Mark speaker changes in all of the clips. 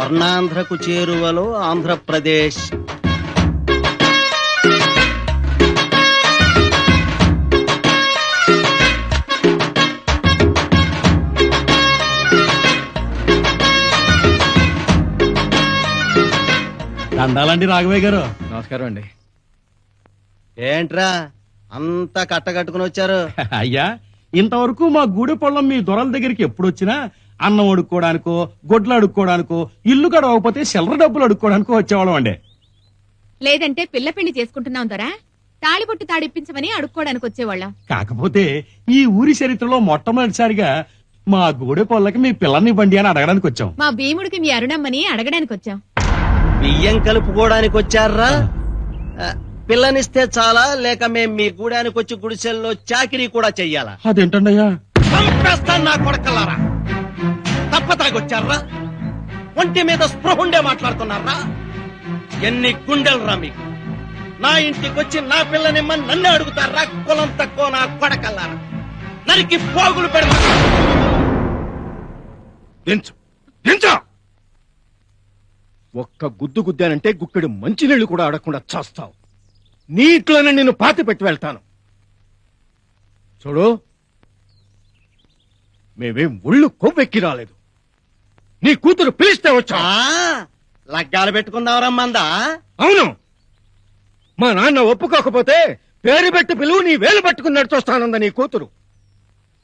Speaker 1: స్వర్ణాంధ్రకు చేరువలో ఆంధ్రప్రదేశ్.
Speaker 2: దండాలండి రాఘవయ్య గారు.
Speaker 3: నమస్కారం అండి.
Speaker 1: ఏంట్రా అంతా కట్టకట్టుకుని వచ్చారు?
Speaker 2: అయ్యా ఇంతవరకు మా గూడె పొలం మీ దొరల దగ్గరికి ఎప్పుడు వచ్చినా అన్నం అడుక్కోవడానికో గొడ్లు అడుక్కోవడానికో ఇల్లు గడవకపోతే చిల్లర డబ్బులు అడుక్కోవడానికో వచ్చేవాళ్ళం అండి.
Speaker 4: లేదంటే పిల్ల పెళ్ళి చేసుకుంటున్నాం దొరా? తాళిబొట్టు తాడిప్పించమని అడుక్కోవడానికి వచ్చేవాళ్ళం.
Speaker 2: కాకపోతే ఈ ఊరి చరిత్రలో మొట్టమొదటిసారిగా మా గూడె పొల్లకి మీ పిల్లల్ని బండి అని అడగడానికి వచ్చాం.
Speaker 4: మా భీముడికి మీ అరుణమ్మని అడగడానికి వచ్చాం.
Speaker 1: బియ్యం కలుపుకోవడానికి వచ్చారా? పిల్లనిస్తే చాలా లేక మేం మీ గూడానికి వచ్చి గుడిసెల్లో చాకిరీ కూడా చెయ్యాలా?
Speaker 2: అదేంటండి అయ్యా
Speaker 1: చంపేస్తాను నా కొడకల్లారా. తప్పతాగొచ్చారా? ఒంటి మీద స్పృహుండే మాట్లాడుతున్నారా? ఎన్ని గుండెలరా మీకు? నా ఇంటికి వచ్చి నా పిల్లనిమ్మని నన్ను అడుగుతారా? కులం తక్కువ నా కొడకల్లారా? నరికి పోగులు పెడతా.
Speaker 3: దించు. దించు! ఒక్క గుద్దు గుద్దానంటే గుక్కెడు మంచినీళ్ళు కూడా అడగకుండా చేస్తావు. నీట్లోనే నిన్ను పాతి పెట్టి వెళ్తాను. చూడు మేమేం ఒళ్ళు కొవ్వెక్కి రాలేదు. నీ కూతురు పిలిస్తే వచ్చా?
Speaker 1: లగ్గాలు పెట్టుకుందావరా మందా.
Speaker 3: అవును. మా నాన్న ఒప్పుకోకపోతే పేరు పెట్టి పిలువు నీ వేలు పట్టుకుని నడిచొస్తానంద నీ కూతురు.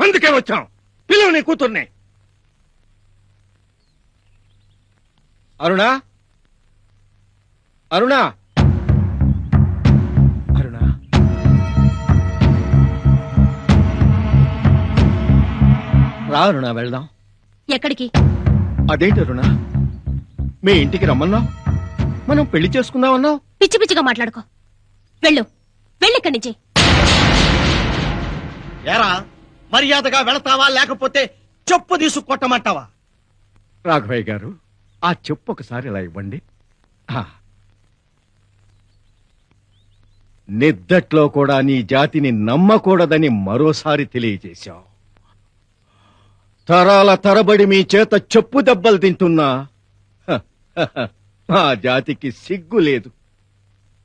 Speaker 3: అందుకే వచ్చాం. పిలువు నీ కూతుర్ని. అరుణా? అరుణా? అరుణా? రా అరుణా వెళ్దాం.
Speaker 4: ఎక్కడికి?
Speaker 3: అదేంటి అరుణా? మీ ఇంటికి రమ్మన్నావు మనం పెళ్ళి చేసుకుందామన్నావు
Speaker 4: పిచ్చి పిచ్చిగా మాట్లాడుకో. వెళ్ళు. వెళ్ళిక్కడి నుంచి.
Speaker 1: ఏరా మర్యాదగా వెళతావా లేకపోతే చెప్పు తీసు కొట్టమంటావా
Speaker 3: రాఘవయ్య గారు ఆ చెప్పు ఒకసారి ఇలా ఇవ్వండి. ఆ. నిద్దట్లో కూడా నీ జాతిని నమ్మకూడదని మరోసారి తెలియజేశావు. తరాల తరబడి మీ చేత చెప్పు దెబ్బలు తింటున్నా మా జాతికి సిగ్గు లేదు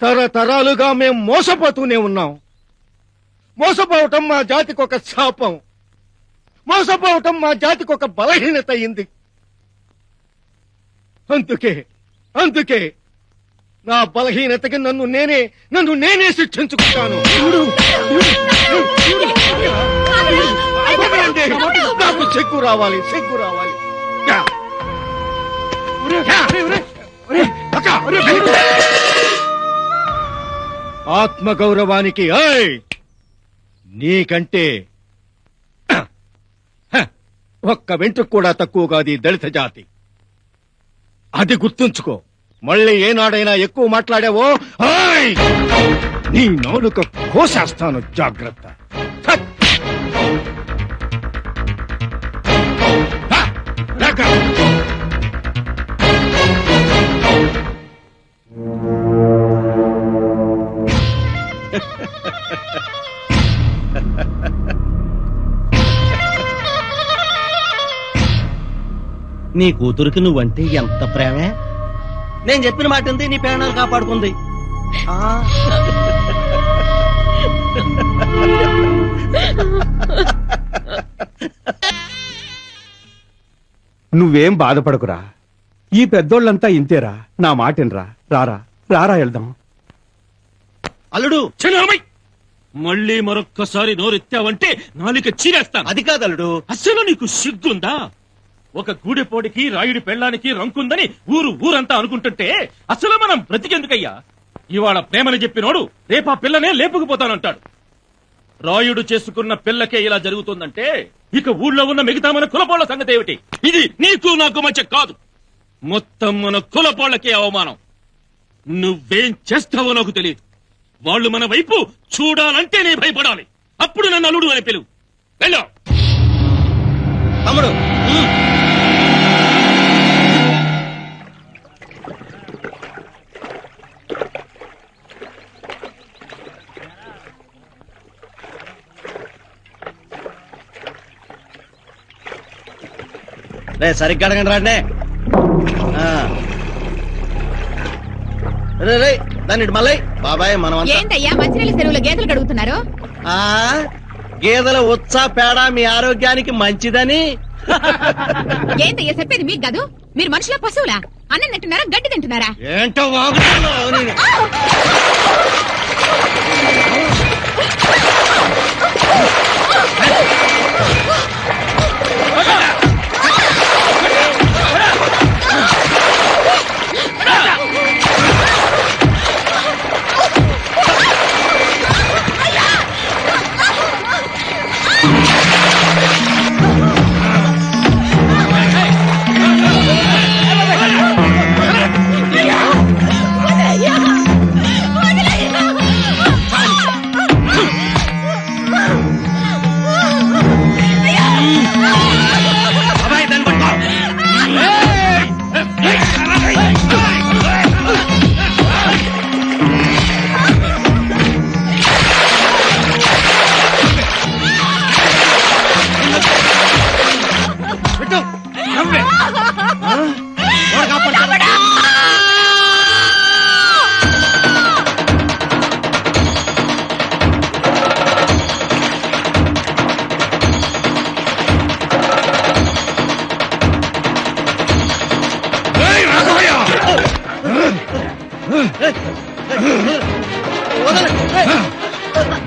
Speaker 3: తరతరాలుగా మేం మోసపోతూనే ఉన్నాం మోసపోవటం మా జాతికి ఒక శాపం మోసపోవటం మా జాతికి ఒక బలహీనత అయింది అందుకే అందుకే నా బలహీనతకి నన్ను నేనే నన్ను నేనే శిక్షించుకుంటాను సిగ్గు రావాలి సిగ్గు రావాలి. ఆత్మగౌరవానికి నీకంటే ఒక్క వెంట్రుకు కూడా తక్కువ కాదు ఈ దళిత జాతి. అది గుర్తుంచుకో మళ్ళీ ఏనాడైనా ఎక్కువ మాట్లాడావో! నీ నోలుక కోసేస్తాను జాగ్రత్త. లెక్క!
Speaker 1: నీ కూతురికి నువ్వంటే ఎంత ప్రేమే? నేను చెప్పిన మాట ఉంది నీ ప్రాణాలు కాపాడుకుంది. ఆ,
Speaker 5: నువ్వేం బాధపడకురా. ఈ పెద్దోళ్ళంతా ఇంతేరా. నా మాటినరా. రారా. రారా వెళ్దాం.
Speaker 1: అల్లుడు!
Speaker 6: మళ్ళీ మరొక్కసారి నోరెత్తావంటే నాలిక చీరేస్తాను.
Speaker 1: అది కాదు అల్లుడు.
Speaker 6: అసలు నీకు సిగ్గుందా? ఒక గూడెపోడికి రాయుడి పెళ్ళానికి రంకుందని ఊరు ఊరంతా అనుకుంటుంటే అసలు మనం బ్రతికెందుకయ్యా? ఇవాళ ప్రేమని చెప్పినోడు రేపా పిల్లనే లేపుకుపోతానంటాడు. రాయుడు చేసుకున్న పిల్లకే ఇలా జరుగుతుందంటే ఇక ఊళ్ళో ఉన్న మిగతా మన కులపోళ్ళ సంగతి ఏమిటి? ఇది నీకు నాకు మధ్య కాదు. మొత్తం మన కులపోళ్ళకే అవమానం. నువ్వేం చేస్తావో నాకు తెలియదు. వాళ్ళు మన వైపు చూడాలంటేనే భయపడాలి. అప్పుడు నన్ను అల్లుడు అని పిలువు. వెళ్ళా.
Speaker 1: తమ్ముడు. రే సరిగ్గా అడగండి రాండి. రే రే దాన్ని ఇటు మళ్ళీ. బాబాయ్ మనం అంతా
Speaker 4: ఏంటయ్యా మంచినీళ్ళ చెరువులో గేదెలు గడుగుతున్నారు
Speaker 1: ఆ గేదెల ఉత్సా పేడ మీ ఆరోగ్యానికి మంచిదని.
Speaker 4: ఏంటయ్యా చెప్పేది మీకు కాదు? మీరు మనుషుల పశువులా? అన్నం తింటున్నారా గడ్డి తింటున్నారా?
Speaker 1: ఏంటో వాగుతున్నావు నేను?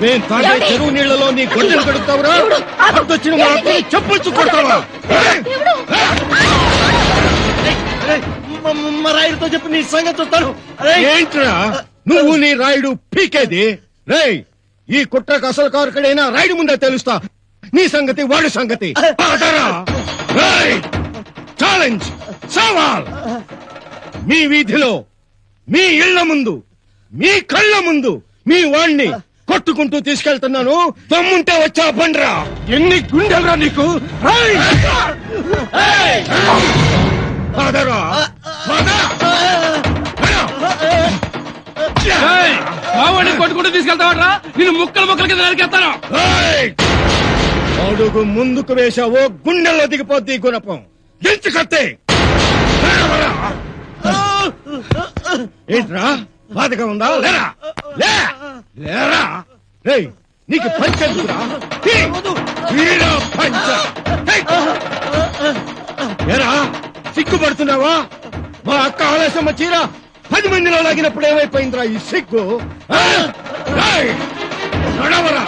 Speaker 3: మేం తాగే చెరువు నీళ్ళలో నీ గొడ్డలు కడుగుతావురా అడ్డొచ్చిన అక్కని చెప్పులు కొడతావా ఏయ్!
Speaker 1: ఏయ్, మ- మ- మా రాయుడితో చెప్పి నీ సంగతి చూస్తాను.
Speaker 3: ఏంట్రా? నువ్వు నీ రాయుడు పీకేది? రేయ్! ఈ కుట్రకు అసలు కారుకడైనా రాయుడు ముందే తెలుస్తా. నీ సంగతి వాడి సంగతి. ఛాలెంజ్! సవాల్! మీ వీధిలో మీ ఇళ్ళ ముందు మీ కళ్ళ ముందు మీ వాణ్ణి కొట్టుకుంటూ తీసుకెళ్తున్నాను. తమ్ముంటే వచ్చా బండ్రా ఎన్ని గుండెలరా నీకు? రేయ్! పదరా, పద!
Speaker 2: మావాడిని కొట్టుకుంటూ తీసుకెళ్తావట్రా నేను ముక్కలు ముక్కల కింద నరికేస్తాను!
Speaker 3: అడుగు ముందుకు వేశావో గుండెల్లో దిగిపోద్ది గుణపం. దించు కత్తి. ఏంట్రా? బాధగా ఉందా? లేరా? లే! లేరా? నీకు పంచరా పంచ! ఏరా సిగ్గుపడుతున్నావా? మా అక్క ఆలస్యమ్మ చీర పది మందిలో లాగినప్పుడు ఏమైపోయిందిరా ఈ సిగ్గు? నడవరా!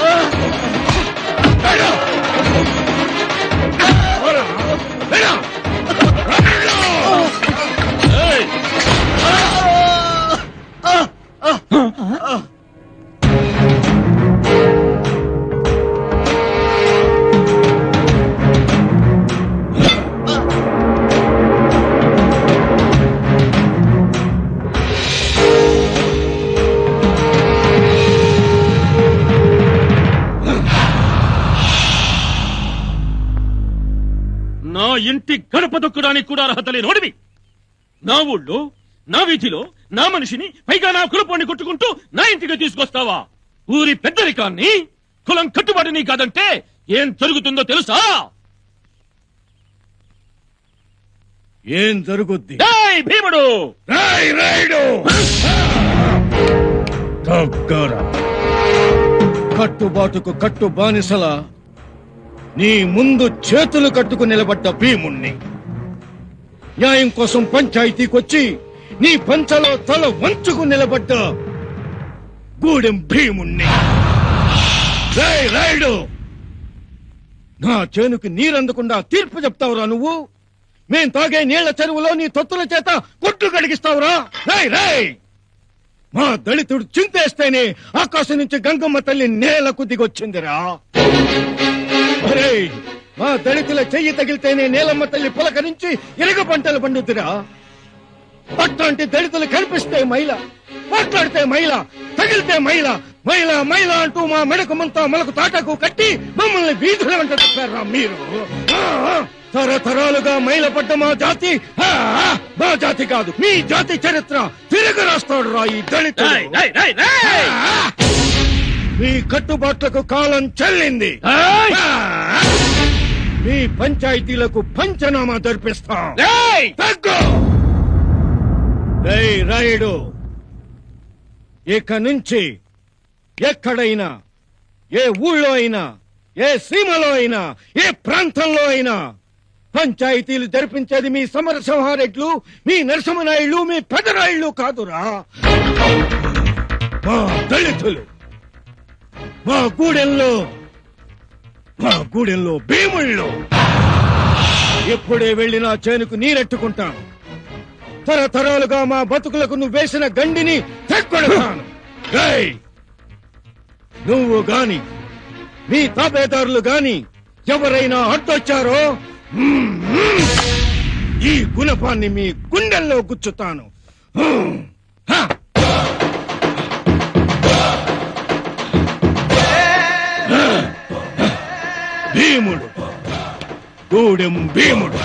Speaker 6: ఇంటి గడప దొక్కడానికి కూడా అర్హత లేనోడివి నా ఊళ్ళో నా వీధిలో నా మనిషిని పైగా నా కులపోని కొట్టుకుంటూ నా ఇంటికి తీసుకొస్తావా? ఊరి పెద్దరికాన్ని కులం కట్టుబాటుని కాదంటే ఏం జరుగుతుందో తెలుసా?
Speaker 3: ఏం జరుగుద్ది?
Speaker 6: భీముడు!
Speaker 3: కట్టుబాటుకు కట్టు బానిసల నీ ముందు చేతులు కట్టుకు నిలబడ్డ భీముణ్ణి. న్యాయం కోసం పంచాయతీకొచ్చి నీ పంచలో తల వంచుకు నిలబడ్డ గూడెం భీముణ్ణి. రాయ్ రాయుడు! నా చేనుకి నీరందకుండా తీర్పు చెప్తావురా నువ్వు. మేం తాగే నీళ్ళ చెరువులో నీ తొత్తుల చేత కొట్టు కడిగిస్తావురా. రాయ్ రాయ్! మా దళితుడు చింతేస్తేనే ఆకాశం నుంచి గంగమ్మ తల్లి నేలకు దిగొచ్చిందిరా. మా దళితుల చెయ్యి తగిలితేనే నేలమ్మ తల్లి పులకరించి ఇరగ పంటలు పండుతురా అట్లాంటి దళితులు కనిపిస్తే మైల మాట్లాడితే మైల తగిలితే మైల మైల మైల అంటూ మా మెడకు ముంతా మనకు తాటకు కట్టి మమ్మల్ని వీధుల వెంట తిప్పారా మీరు? తరతరాలుగా మైలపడ్డ మా జాతి మా జాతి కాదు మీ జాతి చరిత్ర తిరగ రాస్తాడు రా ఈ దళితుడు మీ కట్టుబాట్లకు కాలం చెల్లింది. మీ పంచాయతీలకు పంచనామా జరిపిస్తాం. రాయుడు! ఇక నుంచి ఎక్కడైనా ఏ ఊళ్ళో అయినా ఏ సీమలో అయినా ఏ ప్రాంతంలో అయినా పంచాయతీలు జరిపించేది మీ సమరసింహారెడ్లు మీ నరసింహనాయుళ్ళు మీ పెదరాయుళ్ళు కాదురా. మా దళితులు. మా గూడెంలో మా గూడెంలో భీముళ్ళు. ఎప్పుడే వెళ్ళినా చేనుకు నీరెట్టుకుంటాను. తరతరాలుగా మా బతుకులకు నువ్వు వేసిన గండిని తెక్కొడతాను నువ్వు గాని మీ తాబేదారులు గాని ఎవరైనా అడ్డొచ్చారో? ఈ గుణపాన్ని మీ గుండెల్లో గుచ్చుతాను. భీముడు. గూడెం భీముడు.